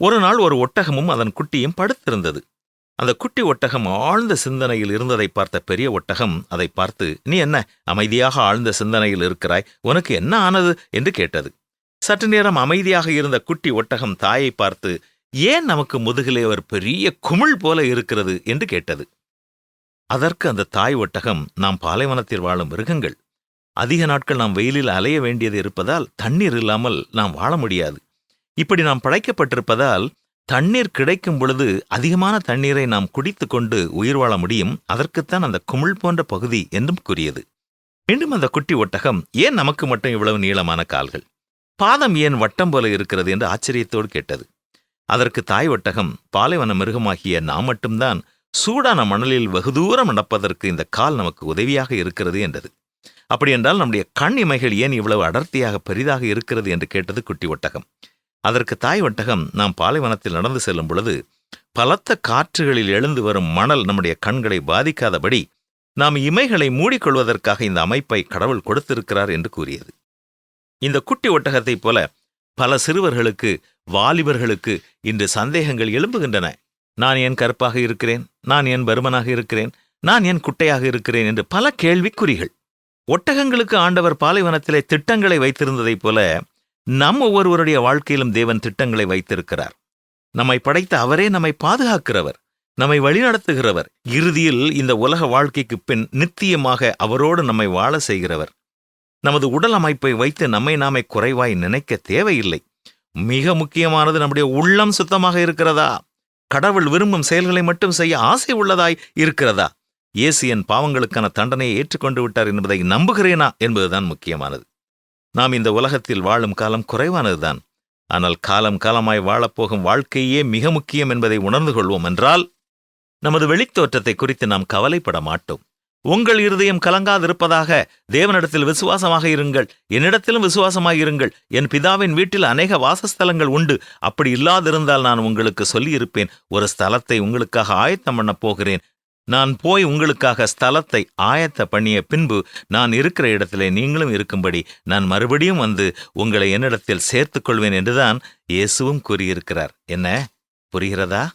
ஒரு நாள் ஒரு ஒட்டகமும் அதன் குட்டியும் படுத்திருந்தது. அந்த குட்டி ஒட்டகம் ஆழ்ந்த சிந்தனையில் இருந்ததை பார்த்த பெரிய ஒட்டகம் அதை பார்த்து நீ என்ன அமைதியாக ஆழ்ந்த சிந்தனையில் இருக்கிறாய்? உனக்கு என்ன ஆனது? என்று கேட்டது. சற்று நேரம் அமைதியாக இருந்த குட்டி ஒட்டகம் தாயை பார்த்து ஏன் நமக்கு முதுகிலே ஒரு பெரிய குமிழ் போல இருக்கிறது? என்று கேட்டது. அதற்கு அந்த தாய் ஒட்டகம் நாம் பாலைவனத்தில் வாழும் மிருகங்கள். அதிக நாட்கள் நாம் வெயிலில் அலைய வேண்டியது இருப்பதால் தண்ணீர் இல்லாமல் நாம் வாழ முடியாது. இப்படி நாம் படைக்கப்பட்டிருப்பதால் தண்ணீர் கிடைக்கும் பொழுது அதிகமான தண்ணீரை நாம் குடித்து கொண்டு உயிர் வாழ முடியும். அதற்குத்தான் அந்த குமிழ் போன்ற பகுதி என்றும் கூறியது. மீண்டும் அந்த குட்டி ஒட்டகம் ஏன் நமக்கு மட்டும் இவ்வளவு நீளமான கால்கள்? பாதம் ஏன் வட்டம் போல இருக்கிறது என்று ஆச்சரியத்தோடு கேட்டது. அதற்கு தாய் ஒட்டகம் பாலைவன மிருகமாகிய நாம் மட்டும்தான் சூடான மணலில் வெகு தூரம் நடப்பதற்கு இந்த கால் நமக்கு உதவியாக இருக்கிறது என்றது. அப்படியென்றால் நம்முடைய கண் இமைகள் ஏன் இவ்வளவு அடர்த்தியாக பெரிதாக இருக்கிறது என்று கேட்டது குட்டி ஒட்டகம். அதற்கு தாய் ஒட்டகம் நாம் பாலைவனத்தில் நடந்து செல்லும் பொழுது பலத்த காற்றுகளில் எழுந்து வரும் மணல் நம்முடைய கண்களை பாதிக்காதபடி நாம் இமைகளை மூடிக்கொள்வதற்காக இந்த அமைப்பை கடவுள் கொடுத்திருக்கிறார் என்று கூறியது. இந்த குட்டி ஒட்டகத்தைப் போல பல சிறுவர்களுக்கு வாலிபர்களுக்கு இன்று சந்தேகங்கள் எழும்புகின்றன. நான் ஏன் கருப்பாக இருக்கிறேன்? நான் ஏன் பருமனாக இருக்கிறேன்? நான் ஏன் குட்டையாக இருக்கிறேன்? என்று பல கேள்விக்குறிகள். ஒட்டகங்களுக்கு ஆண்டவர் பாலைவனத்திலே திட்டங்களை வைத்திருந்ததைப் போல நம் ஒவ்வொருவருடைய வாழ்க்கையிலும் தேவன் திட்டங்களை வைத்திருக்கிறார். நம்மை படைத்த அவரே நம்மை பாதுகாக்கிறவர் நம்மை வழிநடத்துகிறவர். இறுதியில் இந்த உலக வாழ்க்கைக்கு பின் நித்தியமாக அவரோடு நம்மை வாழ செய்கிறவர். நமது உடல் அமைப்பை வைத்து நம்மை நாமே குறைவாய் நினைக்க தேவையில்லை. மிக முக்கியமானது நம்முடைய உள்ளம் சுத்தமாக இருக்கிறதா? கடவுள் விரும்பும் செயல்களை மட்டும் செய்ய ஆசை உள்ளதாய் இருக்கிறதா? இயேசு என் பாவங்களுக்கான தண்டனையை ஏற்றுக்கொண்டு விட்டார் என்பதை நம்புகிறேனா என்பதுதான் முக்கியமானது. நாம் இந்த உலகத்தில் வாழும் காலம் குறைவானதுதான். ஆனால் காலம் காலமாய் வாழப்போகும் வாழ்க்கையே மிக முக்கியம் என்பதை உணர்ந்து கொள்வோம் என்றால் நமது வெளித்தோற்றத்தை குறித்து நாம் கவலைப்பட மாட்டோம். உங்கள் இருதயம் கலங்காதிருப்பதாக தேவனிடத்தில் விசுவாசமாக இருங்கள் என்னிடத்திலும் விசுவாசமாக இருங்கள் என் பிதாவின் வீட்டில் அநேக வாசஸ்தலங்கள் உண்டு அப்படி இல்லாதிருந்தால் நான் உங்களுக்கு சொல்லியிருப்பேன் ஒரு ஸ்தலத்தை உங்களுக்காக ஆயத்தம் பண்ணப் போகிறேன் நான் போய் உங்களுக்காக ஸ்தலத்தை ஆயத்த பண்ணிய பின்பு நான் இருக்கிற இடத்திலே நீங்களும் இருக்கும்படி நான் மறுபடியும் வந்து உங்களை என்னிடத்தில் சேர்த்துக் கொள்வேன் என்றுதான் இயேசுவும் கூறியிருக்கிறார். என்ன? புரிகிறதா?